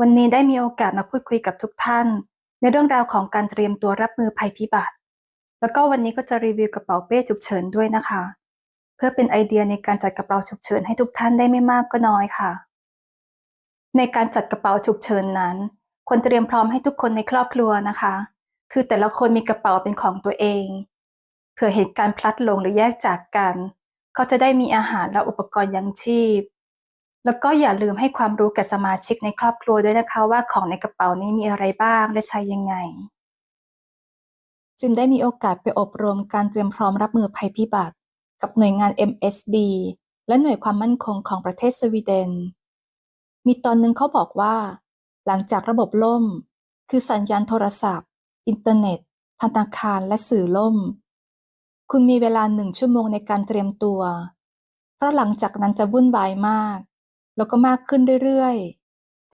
วันนี้ได้มีโอกาสมาพูดคุยกับทุกท่าน ในเรื่องราวของการเตรียมตัวรับมือภัยพิบัติ แล้วก็วันนี้ก็จะรีวิวกระเป๋าเป้ฉุกเฉินด้วยนะคะ เพื่อเป็นไอเดียในการจัดกระเป๋าฉุกเฉินให้ทุกท่านได้ไม่มากก็น้อยค่ะ ในการจัดกระเป๋าฉุกเฉินนั้นควรเตรียมพร้อมให้ทุกคนในครอบครัวนะคะ คือแต่ละคนมีกระเป๋าเป็นของตัวเองเผื่อเหตุการณ์พลัดหลงหรือแยกจากกัน เขาจะได้มีอาหารและอุปกรณ์ยังชีพ แล้วก็อย่าลืมให้ความรู้แก่สมาชิกในครอบครัวด้วยนะคะว่าของในกระเป๋านี้มีอะไรบ้างและใช้ยังไง จึงได้มีโอกาสไปอบรมการเตรียมพร้อมรับมือภัยพิบัติ กับหน่วยงาน MSB และหน่วยความมั่นคงของประเทศสวีเดน มีตอนหนึ่งเขาบอกว่า หลังจากระบบล่ม คือสัญญาณโทรศัพท์ อินเทอร์เน็ตธนาคารและสื่อล่ม คุณมีเวลาหนึ่งชั่วโมงในการเตรียมตัว เพราะหลังจากนั้นจะวุ่นวายมาก แล้วก็มากขึ้นเรื่อย